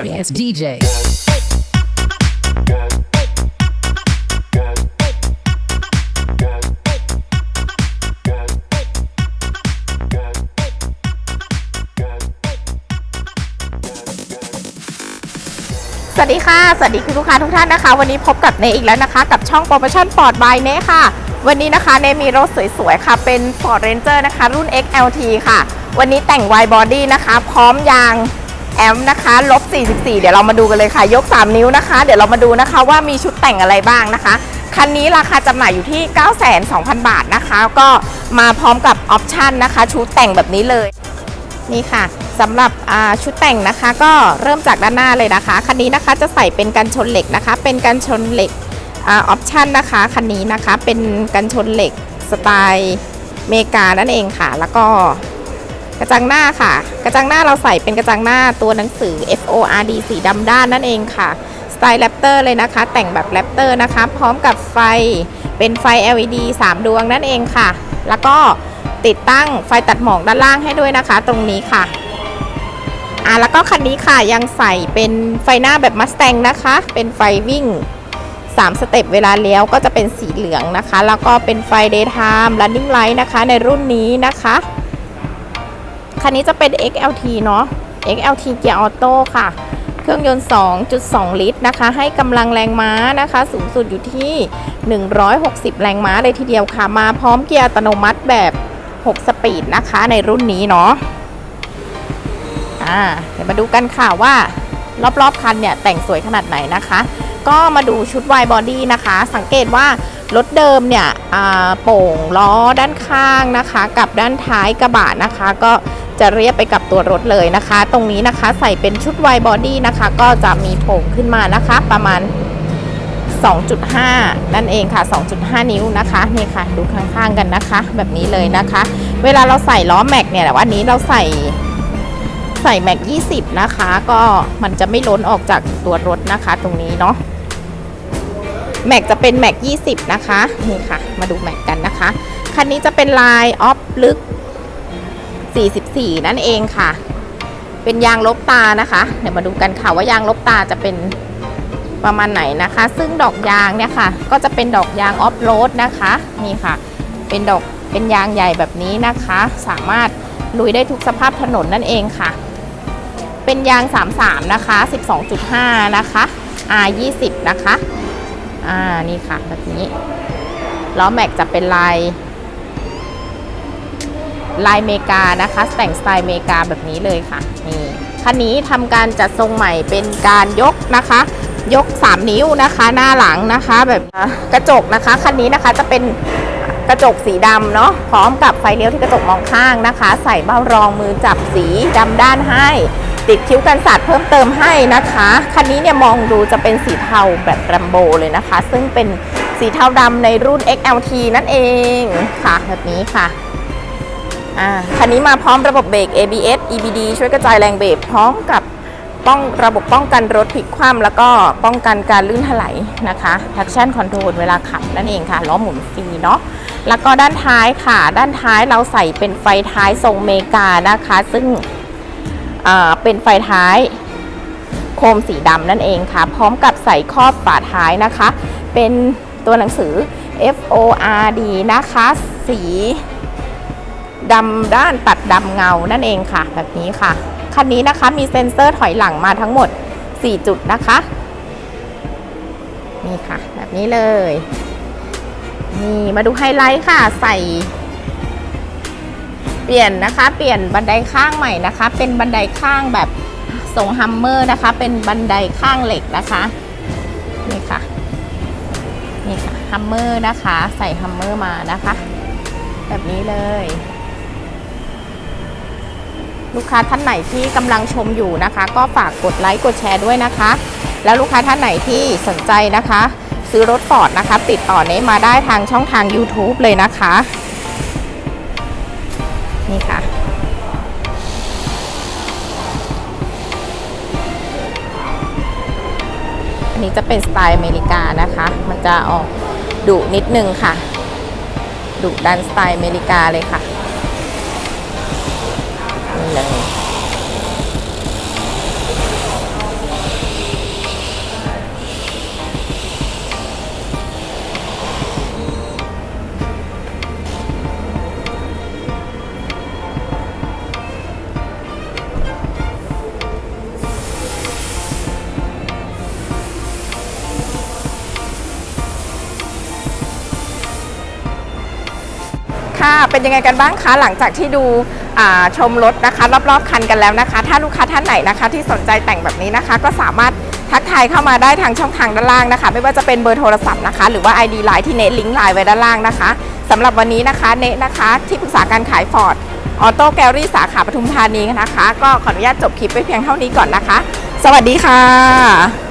Darius DJ. สวัสดีค่ะ สวัสดีคุณลูกค้าทุกท่านนะคะ วันนี้พบกับเนอีกแล้วนะคะ กับช่องโปรโมชั่นฟอดบายเนค่ะ วันนี้นะคะเนมีรถสวยๆ ค่ะ เป็น Ford Ranger นะคะ รุ่น XLT ค่ะ วันนี้แต่ง wide body นะคะ พร้อมยาง แอมนะคะลบ 44 เดี๋ยวเรามาดูกันเลยค่ะ ยก 3 นิ้วนะคะ เดี๋ยวเรามาดูนะคะว่ามีชุดแต่งอะไรบ้างนะคะ คันนี้ราคาจำหน่ายอยู่ที่ 92,000 บาทนะคะ ก็มาพร้อมกับออปชันนะคะ ชุดแต่งแบบนี้เลย นี่ค่ะสำหรับอ่าชุดแต่งนะคะ ก็เริ่มจากด้านหน้าเลยนะคะ คันนี้นะคะจะใส่เป็นกันชนเหล็กนะคะ เป็นกันชนเหล็กออปชันนะคะ คันนี้นะคะเป็นกันชนเหล็กสไตล์เมกานั่นเองค่ะ แล้วก็ กระจังหน้าค่ะ กระจังหน้าเราใส่เป็นกระจังหน้าตัวหนังสือ F O R D สีดำด้านนั่นเองค่ะ สไตล์แรปเตอร์เลยนะคะ แต่งแบบแรปเตอร์นะคะ พร้อมกับไฟเป็นไฟ LED 3 ดวงนั่นเองค่ะ แล้วก็ติดตั้งไฟตัดหมอกด้านล่างให้ด้วยนะคะ ตรงนี้ค่ะอ่าแล้วก็คันนี้ค่ะยังใส่เป็นไฟหน้าแบบมัส t ตงนะคะ เป็นไฟวิ่ง 3 สเต็ปเวลาเลี้ยวก็จะเป็นสีเหลืองนะคะ แล้วก็เป็นไฟ daytime running light นะคะในรุ่นนี้นะคะ คันนี้จะเป็น XLT เนาะ XLT เกียร์ออโต้ค่ะ เครื่องยนต์ 2.2 ลิตรนะคะ ให้กำลังแรงม้านะคะ สูงสุดอยู่ที่ 160 แรงม้าเลยทีเดียวค่ะ มาพร้อมเกียร์อัตโนมัติแบบ 6 สปีดนะคะในรุ่นนี้เนาะอ่าเดี๋ยวมาดูกันค่ะว่ารอบๆคันเนี่ยแต่งสวยขนาดไหนนะคะ ก็มาดูชุดวายบอดี้นะคะ สังเกตว่ารถเดิมเนี่ยอ่าโป่งล้อด้านข้างนะคะ กับด้านท้ายกระบะนะคะ ก็ จะเรียบไปกับตัวรถเลยนะคะ ตรงนี้นะคะใส่เป็นชุดวายบอดี้นะคะ ก็จะมีโป่งขึ้นมานะคะ ประมาณ 2.5 นั่นเองค่ะ 2.5 นิ้วนะคะนี่ค่ะ ดูข้างๆกันนะคะ แบบนี้เลยนะคะ เวลาเราใส่ล้อแม็กเนี่ยแต่วันนี้เราใส่ใส่แม็ก20 นะคะ ก็มันจะไม่ล้นออกจากตัวรถนะคะ ตรงนี้เนาะแม็กจะเป็นแม็ก20 นะคะนี่ค่ะ มาดูแม็กกันนะคะ คันนี้จะเป็นลายออฟลึก 44 นั่นเองค่ะ เป็นยางลบตานะคะ เดี๋ยวมาดูกันค่ะว่ายางลบตาจะเป็นประมาณไหนนะคะ ซึ่งดอกยางเนี่ยค่ะ ก็จะเป็นดอกยางออฟโรดนะคะ นี่ค่ะ เป็นดอกเป็นยางใหญ่แบบนี้นะคะ สามารถลุยได้ทุกสภาพถนนนั่นเองค่ะ เป็นยาง 33 นะคะ 12.5 นะคะ R 20นะคะ อ่า นี่ค่ะ แบบนี้ ล้อแม็กจะเป็นลาย ลายเมกานะคะ แต่งสไตล์เมกาแบบนี้เลยค่ะนี่คันนี้ทำการจัดทรงใหม่เป็นการยกนะคะ ยก 3 นิ้วนะคะหน้าหลังนะคะ แบบกระจกนะคะคันนี้นะคะจะเป็นกระจกสีดำเนาะพร้อมกับไฟเลี้ยวที่กระจกมองข้างนะคะ ใส่เบ้ารองมือจับสีดำด้านให้ ติดคิ้วกันสาดเพิ่มเติมให้นะคะคันนี้เนี่ยมองดูจะเป็นสีเทาแบบแรมโบเลยนะคะ ซึ่งเป็นสีเทาดำในรุ่น XLT นั่นเองค่ะแบบนี้ค่ะ อ่าคันนี้มาพร้อมระบบเบรก ABS EBD ช่วยกระจายแรงเบรกพร้อมกับป้องระบบป้องกันรถพลิกคว่ำแล้วก็ป้องกันการลื่นถลายนะคะ traction control เวลาขับนั่นเองค่ะล้อหมุนฟรีเนาะแล้วก็ด้านท้ายค่ะ ด้านท้ายเราใส่เป็นไฟท้ายทรงเมกานะคะ ซึ่งเป็นไฟท้ายโคมสีดำนั่นเองค่ะ พร้อมกับใส่ครอบฝาท้ายนะคะ เป็นตัวหนังสือ F O R D นะคะ สี ดำด้านตัดดำเงานั่นเองค่ะ แบบนี้ค่ะ คันนี้นะคะมีเซ็นเซอร์ถอยหลังมาทั้งหมด 4 จุดนะคะ นี่ค่ะ แบบนี้เลย นี่มาดูไฮไลท์ค่ะ ใส่เปลี่ยนนะคะ เปลี่ยนบันไดข้างใหม่นะคะ เป็นบันไดข้างแบบทรงฮัมเมอร์นะคะ เป็นบันไดข้างเหล็กนะคะ นี่ค่ะ นี่ค่ะฮัมเมอร์นะคะ ใส่ฮัมเมอร์มานะคะ แบบนี้เลย ลูกค้าท่านไหนที่กำลังชมอยู่นะคะ ก็ฝากกดไลค์กดแชร์ด้วยนะคะ แล้วลูกค้าท่านไหนที่สนใจนะคะ ซื้อรถฟอร์ดนะคะ ติดต่อเนมาได้ทางช่องทาง YouTube เลยนะคะ นี่ค่ะ อันนี้จะเป็นสไตล์อเมริกานะคะ มันจะออกดุนิดนึงค่ะดุดันสไตล์อเมริกาเลยค่ะ เลย ค่ะ เป็นยังไงกันบ้างคะ หลังจากที่ดูชมรถนะคะ รอบๆคันกันแล้วนะคะ ถ้าลูกค้าท่านไหนนะคะ ที่สนใจแต่งแบบนี้นะคะ ก็สามารถทักทายเข้ามาได้ทางช่องทางด้านล่างนะคะ ไม่ว่าจะเป็นเบอร์โทรศัพท์นะคะ หรือว่า ID ไลน์ที่เนทลิงก์ไลน์ไว้ด้านล่างนะคะสำหรับวันนี้นะคะเนทนะคะที่ปรึกษาการขายฟอร์ดออโต้แกลลี่สาขาปทุมธานีนะคะ ก็ขออนุญาตจบคลิปไปเพียงเท่านี้ก่อนนะคะ สวัสดีค่ะ